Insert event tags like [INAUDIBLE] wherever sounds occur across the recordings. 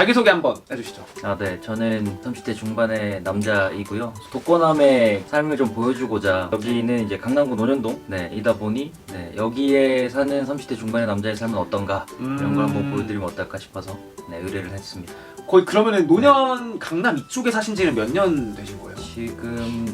자기소개 한번 해주시죠. 아, 네. 저는 30대 중반의 남자이고요. 독거남의 삶을 좀 보여주고자 여기는 이제 강남구 논현동 네, 이다 보니 네, 여기에 사는 30대 중반의 남자의 삶은 어떤가 이런 걸 한번 보여드리면 어떨까 싶어서 네, 의뢰를 했습니다. 거의 그러면은 노년 강남 이쪽에 사신 지는 몇 년 되신 거예요? 지금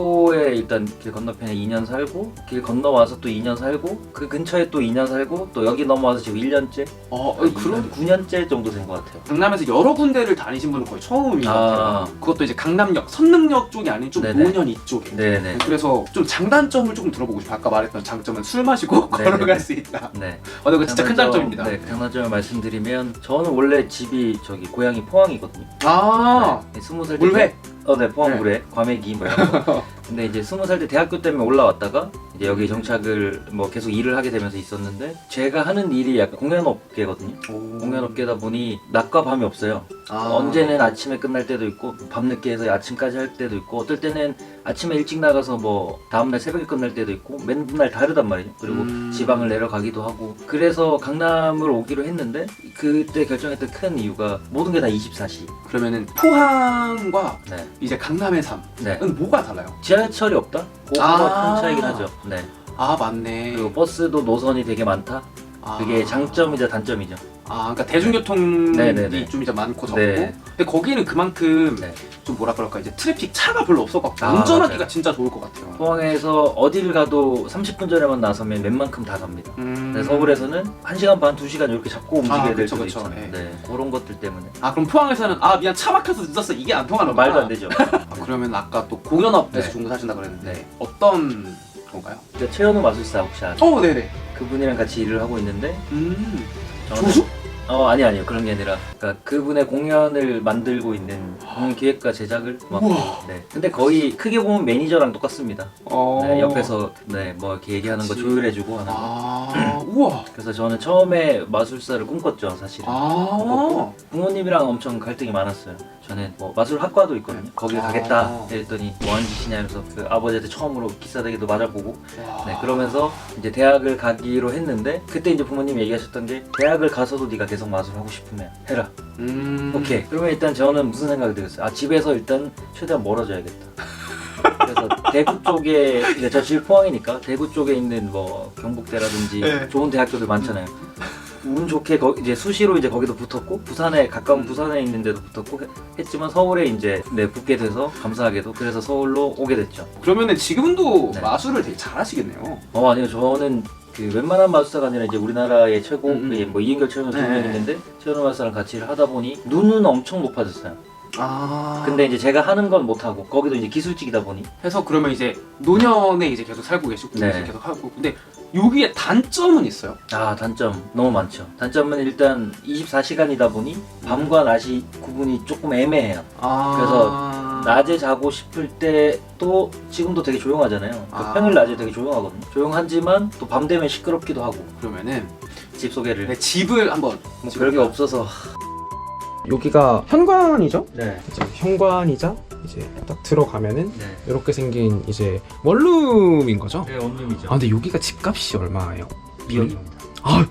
반포에 일단 길 건너편에 2년 살고 길 건너와서 또 2년 살고 그 근처에 또 2년 살고 또 여기 넘어와서 지금 1년째 어, 그럼 9년째 정도 된 것 같아요. 강남에서 여러 군데를 다니신 분은 거의 처음인 것 같아요. 아. 그것도 이제 강남역, 선능역 쪽이 아닌 좀 네네. 노년 이쪽에. 네네. 그래서 좀 장단점을 조금 들어보고 싶어요. 아까 말했던 장점은 술 마시고 [LAUGHS] 네네네. 걸어갈 수 있다. 네. 어, 이거 진짜 큰 장점입니다. 네, 장단점을 말씀드리면 저는 원래 집이 저기 고향이 포항이거든요. 아, 네, 스무 살 때. 물회. 어, 네, 포항 네. 물회, 과메기 뭐 이런 거. [LAUGHS] 근데 이제 스무 살 때 대학교 때문에 올라왔다가 이제 여기 정착을 뭐 계속 일을 하게 되면서 있었는데 제가 하는 일이 약간 공연업계거든요. 공연업계다 보니 낮과 밤이 없어요. 아. 언제는 아침에 끝날 때도 있고 밤늦게 해서 아침까지 할 때도 있고 어떨 때는 아침에 일찍 나가서 뭐 다음날 새벽에 끝날 때도 있고 맨날 다르단 말이죠. 그리고 음. 지방을 내려가기도 하고 그래서 강남을 오기로 했는데 그때 결정했던 큰 이유가 모든 게 다 24시. 그러면은 포항과 네. 이제 강남의 삶은 네. 뭐가 달라요? 지하철이 없다? 그거가 아. 큰 차이긴 하죠. 네. 아, 맞네. 그리고 버스도 노선이 되게 많다. 아. 그게 장점이자 단점이죠. 아, 그러니까 대중교통이 네네네. 좀 이제 많고 적고. 네. 근데 거기는 그만큼 네. 좀 뭐라 그럴까 이제 트래픽 차가 별로 없어갖고 아, 운전하기가 맞아요. 진짜 좋을 것 같아요. 포항에서 어딜 가도 30분 전에만 나서면 웬만큼 다 갑니다. 음. 네, 서울에서는 1시간 반, 2시간 이렇게 잡고 움직여야 아, 될 그쵸, 수도 그쵸. 있잖아요. 네. 네. 그런 것들 때문에. 아 그럼 포항에서는 아 미안 차 막혀서 늦었어 이게 안 통하는 말도 안 되죠. 아, 그러면 아까 또 공연업에서 네. 종사 하신다 그랬는데 네. 어떤 건가요? 그러니까 최현우 마술사 혹시 아세요? 어 네네. 그분이랑 같이 일을 하고 있는데 음. 저는- 조수? 어 아니 아니요 그런 게 아니라 그러니까 그분의 공연을 만들고 있는 공연 기획과 제작을 맡고 우와. 네 근데 거의 크게 보면 매니저랑 똑같습니다 어. 네, 옆에서 네 뭐 이렇게 얘기하는 거. 조율해주고 하는 거 아 우와. 그래서 저는 처음에 마술사를 꿈꿨죠 사실은 아. 부모님이랑 엄청 갈등이 많았어요 저는 뭐 마술 학과도 있거든요 거기 아. 가겠다 이랬더니 뭐 하는 짓이냐 이러면서 그 아버지한테 처음으로 기싸대기도 맞아보고 와. 네, 그러면서 이제 대학을 가기로 했는데 그때 이제 부모님이 얘기하셨던 게 대학을 가서도 네가 계속 마술 하고 싶으면 해라. 음. 오케이. 그러면 일단 저는 무슨 생각이 들었어요. 아 집에서 일단 최대한 멀어져야겠다. 그래서 대구 쪽에 이제 저집 포항이니까 대구 쪽에 있는 뭐 경북대라든지 네. 좋은 대학교들 많잖아요. 운 좋게 거, 이제 수시로 이제 거기도 붙었고 부산에 가까운 음. 부산에 있는 데도 붙었고 해- 했지만 서울에 이제 네 붙게 돼서 감사하게도 그래서 서울로 오게 됐죠. 그러면은 지금도 네. 마술을 되게 잘하시겠네요. 어 아니요 저는 그 웬만한 마술사가 아니라 이제 우리나라의 최고 음, 음. 예, 뭐 이인결 최현우 두명 네. 있는데 최현우 마술사랑 같이 하다 보니 눈은 엄청 높아졌어요. 아. 근데 이제 제가 하는 건 못하고 거기도 이제 기술직이다 보니 해서 그러면 이제 노년에 이제 계속 살고 계시고 네. 이제 계속 하고 근데 여기에 단점은 있어요. 아 단점 너무 많죠. 단점은 일단 24시간이다 보니 밤과 낮이 구분이 조금 애매해요. 아. 그래서 낮에 자고 싶을 때 또 지금도 되게 조용하잖아요. 그 아. 평일 낮에 되게 조용하거든요. 조용하지만 또 밤 되면 시끄럽기도 하고 그러면은 집 소개를 네, 집을 한번 뭐 별게 없어서 여기가 현관이죠? 네. 이제 현관이자 이제 딱 들어가면은 네. 이렇게 생긴 이제 원룸인 거죠? 네 원룸이죠. 아 근데 여기가 집값이 얼마예요? 2억입니다. 아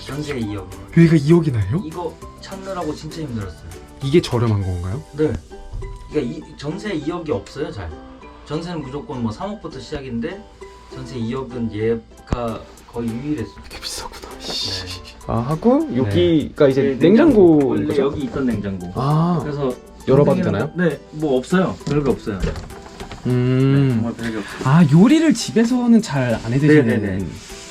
전세 2억. 여기가 2억이 나요? 이거 찾느라고 진짜 힘들었어요. 이게 저렴한 건가요? 네. 그러니까 이, 전세 2억이 없어요, 잘. 전세는 무조건 뭐 3억부터 시작인데 전세 2억은 얘가 거의 유일했어요. 되게 비싸구나. 네. 아 하고 여기가 이제 네, 냉장고 원래 거죠? 여기 있던 냉장고. 아 그래서 열어봐도 선생님은- 되나요? 네, 뭐 없어요. 별게 없어요. 네, 음. 정말 별게 없어요. 아 요리를 집에서는 잘안 해드시는 네네네.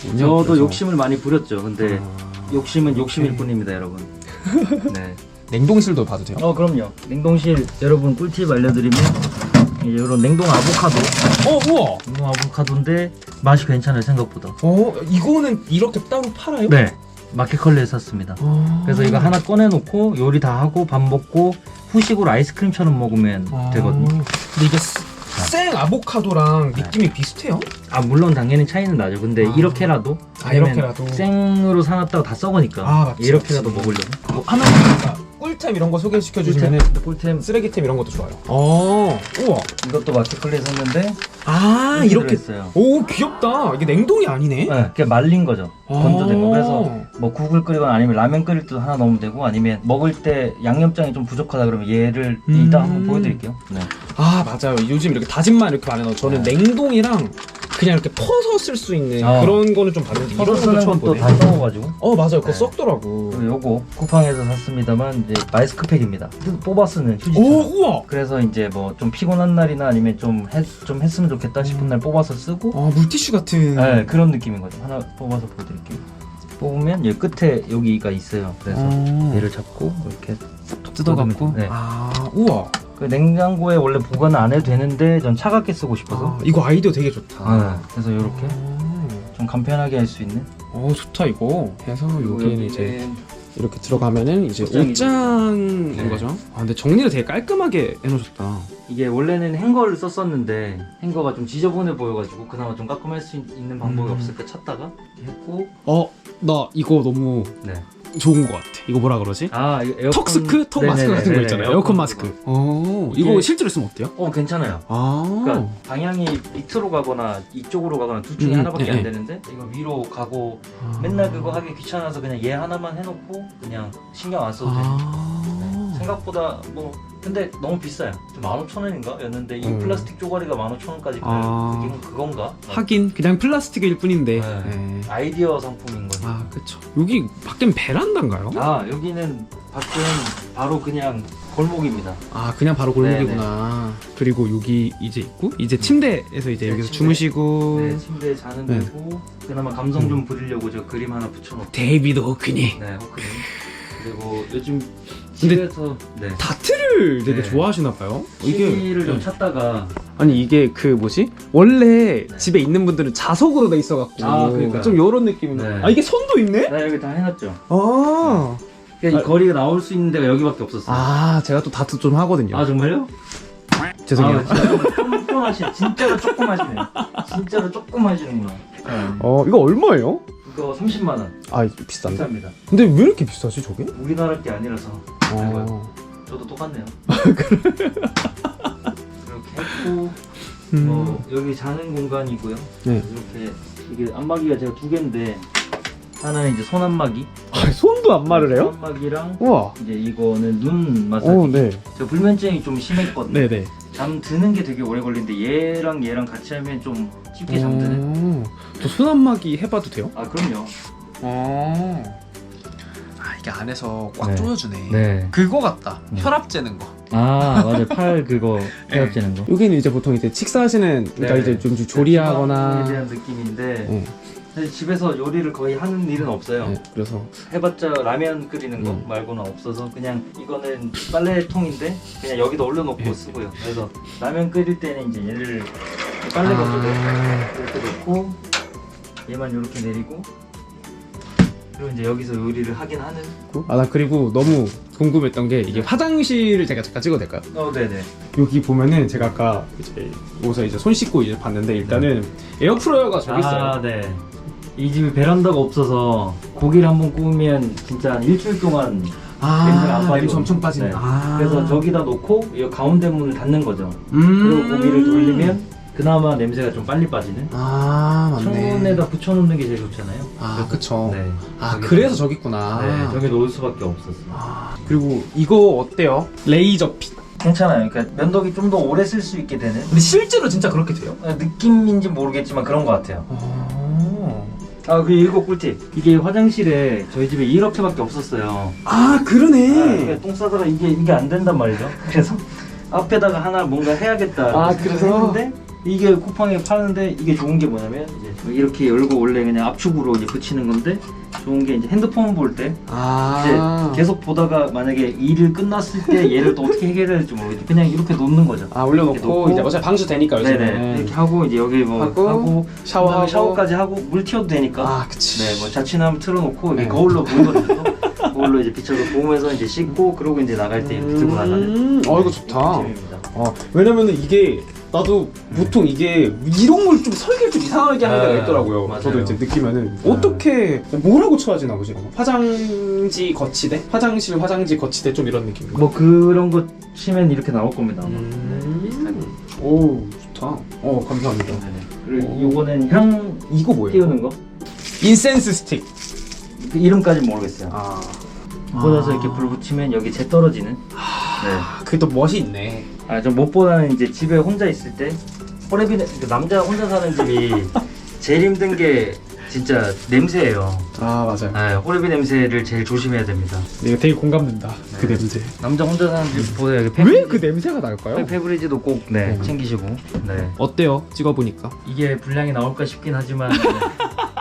군요, 저도 그래서. 욕심을 많이 부렸죠. 근데 아. 욕심은 욕심일 네. 뿐입니다, 여러분. [LAUGHS] 네. 냉동실도 봐도 돼요? 어, 그럼요. 냉동실 여러분 꿀팁 알려드리면 이런 냉동 아보카도, 어 우와 냉동 아보카도인데 맛이 괜찮아요 생각보다. 어 이거는 이렇게 따로 팔아요? 네. 마켓컬리에 샀습니다. 아. 그래서 이거 하나 꺼내놓고 요리 다 하고 밥 먹고 후식으로 아이스크림처럼 먹으면 아. 되거든요. 근데 이게 스- 생 아보카도랑 느낌이 비슷해요? 아 물론 당연히 차이는 나죠. 근데 아. 이렇게라도 아, 이렇게라도. 생으로 사놨다가 다 썩으니까 아, 맞지, 이렇게라도 맞지. 먹으려면 뭐 하나가 꿀템 이런 거 소개시켜 주시면은 꿀템 쓰레기템 이런 것도 좋아요. 어, 우와. 이것도 마켓플레이스 샀는데 아 이렇게. 들어있어요. 오 귀엽다. 이게 냉동이 아니네. 네, 그게 말린 거죠. 건조된 거. 아. 그래서 뭐 국을 끓이거나 아니면 라면 끓일 때도 하나 넣으면 되고 아니면 먹을 때 양념장이 좀 부족하다 그러면 얘를 음. 이따 한번 보여드릴게요. 네. 아 맞아요. 요즘 이렇게 다진만 이렇게 많이 넣어. 저는 네. 냉동이랑 그냥 이렇게 퍼서 쓸 수 있는 아. 그런 거는 좀 봤는데 이런 쓰는 거 처음 것도 보네. 다 썩어가지고. 어 맞아요. 그거 네. 썩더라고. 그리고 요거 쿠팡에서 샀습니다만 이제 마이스크팩입니다. 뽑아 쓰는 휴지처럼. 오 우와. 그래서 이제 뭐 좀 피곤한 날이나 아니면 좀, 했, 좀 했으면 좋겠다 싶은 음. 날 뽑아서 쓰고 아 물티슈 같은. 네, 그런 느낌인 거죠. 하나 뽑아서 보여드릴게요. 뽑으면 여기 끝에 여기가 있어요. 그래서 어. 얘를 잡고 이렇게 뜯어갖고. 네. 아 우와. 그 냉장고에 원래 보관을 안 해도 되는데 전 차갑게 쓰고 싶어서 아, 이거 아이디어 되게 좋다. 네, 그래서 이렇게 아. 좀 간편하게 할 수 있는 어 좋다 이거. 해서 그리고 여기는 이제 이렇게 들어가면은 이제 옷장이죠. 옷장인 네. 거죠. 아 근데 정리를 되게 깔끔하게 해놓으셨다. 이게 원래는 행거를 썼었는데 행거가 좀 지저분해 보여가지고 그나마 좀 깔끔할 수 있- 있는 방법이 음. 없을까 찾다가 이렇게 했고 어 나 이거 너무 네. 좋은 것 같아. 이거 뭐라 그러지? 아 이거 에어컨 턱스크? 턱 마스크 네네네, 같은 거 네네, 있잖아요. 에어컨 마스크. 어 이게- 이거 실제로 쓰면 어때요? 어 괜찮아요. 아. 그러니까 방향이 밑으로 가거나 이쪽으로 가거나 둘 중에 음, 하나밖에 네, 안 네. 되는데 이거 위로 가고 아. 맨날 그거 하기 귀찮아서 그냥 얘 하나만 해놓고 그냥 신경 안 써도 돼. 네. 아. 생각보다 뭐 근데 너무 비싸요. 좀 15,000원인가 였는데 이 음. 플라스틱 쪼가리가 15,000원까지 아. 그게 그건가? 하긴 그냥 플라스틱일 뿐인데. 네. 네. 아이디어 상품인 거죠. 아 그쵸. 여기 밖엔 베란다인가요? 아 여기는 밖은 바로 그냥 골목입니다. 아 그냥 바로 골목이구나. 그리고 여기 이제 있고 이제 침대에서 이제 네, 여기서 침대. 주무시고 네 침대에 자는 네. 데고 그나마 감성 좀 부리려고 저 그림 하나 붙여놓고 데이비드 호크니 네 호크님 그리고 요즘 근데- 집에서 네 다트를 되게 네. 좋아하시나 봐요. TV를 좀 네. 찾다가 아니 이게 그 뭐지 원래 집에 있는 분들은 자석으로 돼 있어갖고 아, 그러니까요. 좀 요런 느낌인데 네. 아 이게 손도 있네? 나 여기 다 해놨죠. 아, 그러니까 이 아. 거리가 나올 수 있는 데가 여기밖에 없었어요. 아 제가 또 다트 좀 하거든요. 아 정말요? 죄송해요. 아, 진짜 좀, 좀 하시네. 진짜로 조금 하시네. 진짜로 조금 하시는구나. 네. 어 이거 얼마예요? 이거 30만 원. 아 이거 비싼데. 비쌉니다. 근데 왜 이렇게 비싸지 저게? 우리나라 게 아니라서. 어. 저도 똑같네요. 이렇게 했고 음. 뭐 여기 자는 공간이고요. 네. 이렇게 이게 안마기가 제가 두 개인데 하나는 이제 손 안마기. 아 손도 안 마를 해요? 손 안마기랑 우와. 이제 이거는 눈 마사지. 오 네. 저 불면증이 좀 심했거든요. 네네. 잠 드는 게 되게 오래 걸리는데 얘랑 얘랑 같이 하면 좀 쉽게 잠드는. 저손 안마기 해봐도 돼요? 아 그럼요. 어. 아 이게 안에서 꽉 네. 조여주네. 네. 그거 같다. 네. 혈압 재는 거. 아 맞아요. 팔 그거 네. 헤어지는 거. 여기는 이제 보통 이제 식사하시는 그러니까 네. 이제 좀에 조리하거나 대한 느낌인데 네. 사실 집에서 요리를 거의 하는 일은 없어요. 네, 그래서 해봤자 라면 끓이는 거 음. 말고는 없어서 그냥 이거는 빨래통인데 그냥 여기다 올려놓고 예. 쓰고요. 그래서 라면 끓일 때는 이제 얘를 빨래 건조대 아, 이렇게 놓고 얘만 이렇게 내리고 그리고 이제 여기서 요리를 하긴 하는. 아 나 그리고 너무 궁금했던 게 이게 화장실을 제가 잠깐 찍어도 될까요? 어 네네. 여기 보면은 제가 아까 이제 옷에 이제 손 씻고 이제 봤는데 일단은 에어프라이어가 저기 있어요. 아 네. 이 집이 베란다가 없어서 고기를 한번 구우면 진짜 한 일주일 동안 냄새가 안 아, 빠지고. 냄새 엄청 빠지네. 네. 아. 그래서 저기다 놓고 이 가운데 문을 닫는 거죠. 음. 그리고 고기를 돌리면 그나마 냄새가 좀 빨리 빠지는. 아 맞네. 창문에다 붙여놓는 게 제일 좋잖아요. 아 그쵸. 네. 아 저기다- 그래서 저기 있구나. 네, 저기 놓을 수밖에 없었어요. 아, 그리고 이거 어때요? 레이저 핏. 괜찮아요. 그러니까 면도기 좀 더 오래 쓸 수 있게 되는 근데 실제로 진짜 그렇게 돼요? 느낌인지 모르겠지만 그런 것 같아요. 아, 아, 그 일곱 꿀팁. 이게 화장실에 저희 집에 이렇게밖에 없었어요. 아 아, 그러네. 그러니까 똥 싸다가 이게 이게 안 된단 말이죠. 그래서 앞에다가 하나 뭔가 해야겠다. 아, 그래서? 했는데 이게 쿠팡에 파는데 이게 좋은 게 뭐냐면 이제 이렇게 열고 원래 그냥 압축으로 이제 붙이는 건데 좋은 게 이제 핸드폰 볼 때 아. 이제 계속 보다가 만약에 일을 끝났을 때 얘를 또 어떻게 해결해야 될지 모르겠지 그냥 이렇게 놓는 거죠. 아 올려놓고 이제 어차피 방수 되니까 요즘에. 네네 이렇게 하고 이제 여기 뭐 하고, 하고, 샤워하고. 샤워까지 하고 물 튀어도 되니까 아 그치. 네, 뭐 자취나무 틀어놓고 네. 거울로 보이거든요. 또. 거울로 이제 비춰서 보면서 이제 씻고 그러고 이제 나갈 때 이렇게 들고 나가는. 음, 어 이거 좋다. 어 왜냐면은 이게 나도 보통 이게 이런 걸 좀 설계를 좀 이상하게 하는 데가 아, 있더라고요. 맞아요. 저도 이제 느끼면은 어떻게 뭐라고 쳐야지나 보지? 화장지 거치대, 화장실 화장지 거치대 좀 이런 느낌. 뭐 그런 거 치면 이렇게 나올 겁니다. 아마. 음. 오 좋다. 어 감사합니다. 네. 그리고 요거는 향 이거 뭐예요? 띄우는 거? 인센스 스틱. 그 이름까지 모르겠어요. 아. 꽂아서 이렇게 불 붙이면 여기 재 떨어지는. 네. 그게 또 멋이 있네. 아, 좀 무엇보다는 이제 집에 혼자 있을 때 호레비 그 남자 혼자 사는 집이 [LAUGHS] 제일 힘든 게 진짜 냄새예요. 아 맞아요. 네, 호레비 냄새를 제일 조심해야 됩니다. 이거 되게 공감된다. 그 네. 냄새. 남자 혼자 사는 집 보세요. 여기 왜 페브리즈, 그 냄새가 날까요? 페브리즈도 꼭 네, 음. 챙기시고. 네. 어때요? 찍어보니까. 이게 분량이 나올까 싶긴 하지만 네,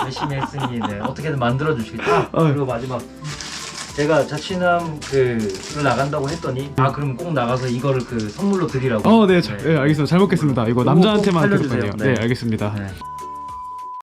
열심히 했으니 네, 어떻게든 만들어 주시겠죠. 어. 그리고 마지막 제가 자취남 그를 나간다고 했더니 아 그럼 꼭 나가서 이거를 그 선물로 드리라고. 어, 네, 자, 네, 알겠습니다. 잘 먹겠습니다. 이거 남자한테만 살려주세요. 거네요. 네, 네. 알겠습니다. 네.